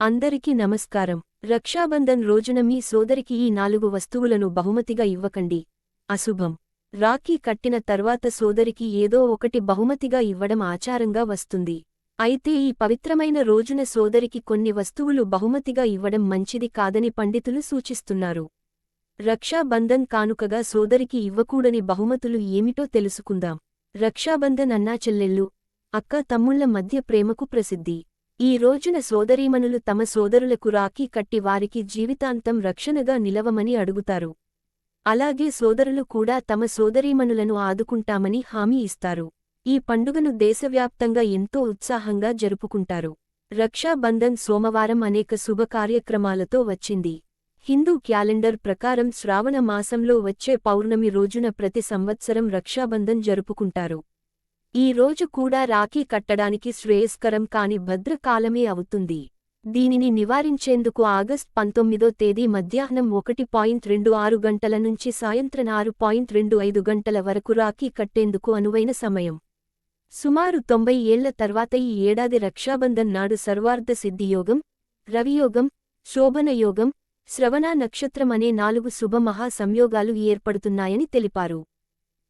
అందరికీ నమస్కారం. రక్షాబంధన్ రోజున మీ సోదరికి ఈ నాలుగు వస్తువులను బహుమతిగా ఇవ్వకండి. అశుభం. రాఖీ కట్టిన తర్వాత సోదరికి ఏదో ఒకటి బహుమతిగా ఇవ్వడం ఆచారంగా వస్తుంది. అయితే ఈ పవిత్రమైన రోజున సోదరికి కొన్ని వస్తువులు బహుమతిగా ఇవ్వడం మంచిది కాదని పండితులు సూచిస్తున్నారు. రక్షాబంధన్ కానుకగా సోదరికి ఇవ్వకూడని బహుమతులు ఏమిటో తెలుసుకుందాం. రక్షాబంధన్ అన్నా చెల్లెళ్ళు అక్క తమ్ముళ్ళ మధ్య ప్రేమకు ప్రసిద్ధి. ఈ రోజున సోదరీమణులు తమ సోదరులకు రాఖీ కట్టి వారికి జీవితాంతం రక్షణగా నిలవమని అడుగుతారు. అలాగే సోదరులు కూడా తమ సోదరీమణులను ఆదుకుంటామని హామీ ఇస్తారు. ఈ పండుగను దేశవ్యాప్తంగా ఎంతో ఉత్సాహంగా జరుపుకుంటారు. రక్షాబంధన్ సోమవారం అనేక శుభ కార్యక్రమాలతో వచ్చింది. హిందూ క్యాలెండర్ ప్రకారం శ్రావణ మాసంలో వచ్చే పౌర్ణమి రోజున ప్రతి సంవత్సరం రక్షాబంధన్ జరుపుకుంటారు. ఈ రోజు కూడా రాఖీ కట్టడానికి శ్రేయస్కరం కాని భద్రకాలమే అవుతుంది. దీనిని నివారించేందుకు ఆగస్ట్ పంతొమ్మిదో తేదీ మధ్యాహ్నం ఒకటి పాయింట్ రెండు ఆరు గంటల నుంచి సాయంత్రం ఆరు పాయింట్ రెండు ఐదు గంటల వరకు రాఖీ కట్టేందుకు అనువైన సమయం. సుమారు తొంభై ఏళ్ళ తర్వాత ఈ ఏడాది రక్షాబంధన్ నాడు సర్వార్ధ సిద్ధియోగం రవియోగం శోభనయోగం శ్రవణ నక్షత్రం అనే నాలుగు శుభ మహా సంయోగాలు ఏర్పడుతున్నాయని తెలిపారు.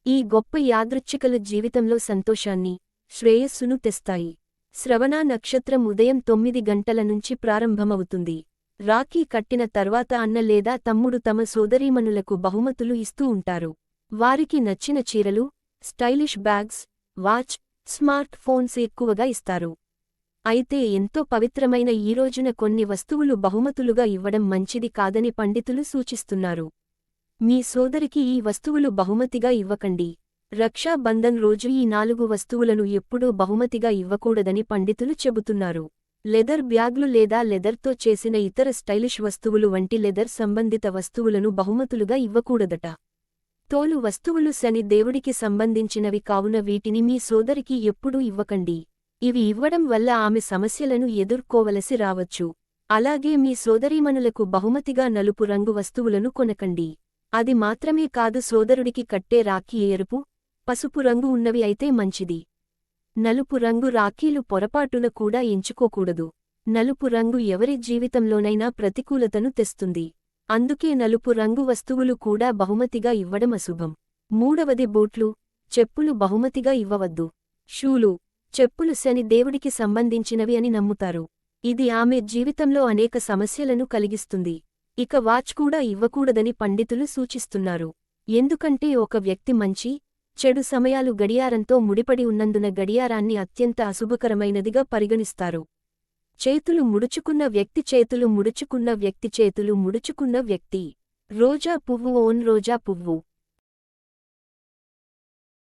ఈ గొప్ప యాదృచ్ఛికలు జీవితంలో సంతోషాన్ని శ్రేయస్సును తెస్తాయి. శ్రవణ నక్షత్రం ఉదయం తొమ్మిది గంటల నుంచి ప్రారంభమవుతుంది. రాఖీ కట్టిన తర్వాత అన్న లేదా తమ్ముడు తమ సోదరీమణులకు బహుమతులు ఇస్తూ ఉంటారు. వారికి నచ్చిన చీరలు stylish bags watch smart phones ఎక్కువగా ఇస్తారు. అయితే ఎంతో పవిత్రమైన ఈ రోజున కొన్ని వస్తువులు బహుమతులుగా ఇవ్వడం మంచిది కాదని పండితులు సూచిస్తున్నారు. మీ సోదరికి ఈ వస్తువులు బహుమతిగా ఇవ్వకండి. రక్షాబంధన్ రోజు ఈ నాలుగు వస్తువులను ఎప్పుడూ బహుమతిగా ఇవ్వకూడదని పండితులు చెబుతున్నారు. లెదర్ బ్యాగ్లు లేదా లెదర్తో చేసిన ఇతర స్టైలిష్ వస్తువులు వంటి లెదర్ సంబంధిత వస్తువులను బహుమతులుగా ఇవ్వకూడదట. తోలు వస్తువులు శని దేవుడికి సంబంధించినవి కావున వీటిని మీ సోదరికి ఎప్పుడూ ఇవ్వకండి. ఇవి ఇవ్వడం వల్ల ఆమె సమస్యలను ఎదుర్కోవలసి రావచ్చు. అలాగే మీ సోదరీమణులకు బహుమతిగా నలుపు రంగు వస్తువులను కొనకండి. అది మాత్రమే కాదు సోదరుడికి కట్టే రాఖీ ఎరుపు పసుపు రంగు ఉన్నవి అయితే మంచిది. నలుపు రంగు రాఖీలు పొరపాటున కూడా ఎంచుకోకూడదు. నలుపు రంగు ఎవరి జీవితంలోనైనా ప్రతికూలతను తెస్తుంది. అందుకే నలుపు రంగు వస్తువులు కూడా బహుమతిగా ఇవ్వడం అశుభం. మూడవది బూట్లు చెప్పులు బహుమతిగా ఇవ్వవద్దు. షూలు చెప్పులు శని దేవుడికి సంబంధించినవి అని నమ్ముతారు. ఇది ఆమె జీవితంలో అనేక సమస్యలను కలిగిస్తుంది. ఇక వాచ్ కూడా ఇవ్వకూడదని పండితులు సూచిస్తున్నారు. ఎందుకంటే ఒక వ్యక్తి మంచి చెడు సమయాలు గడియారంతో ముడిపడి ఉన్నందున గడియారాన్ని అత్యంత అశుభకరమైనదిగా పరిగణిస్తారు. చేతులు ముడుచుకున్న వ్యక్తి చేతులు ముడుచుకున్న వ్యక్తి చేతులు ముడుచుకున్న వ్యక్తి. రోజా పువ్వు ఓన్ రోజా పువ్వు.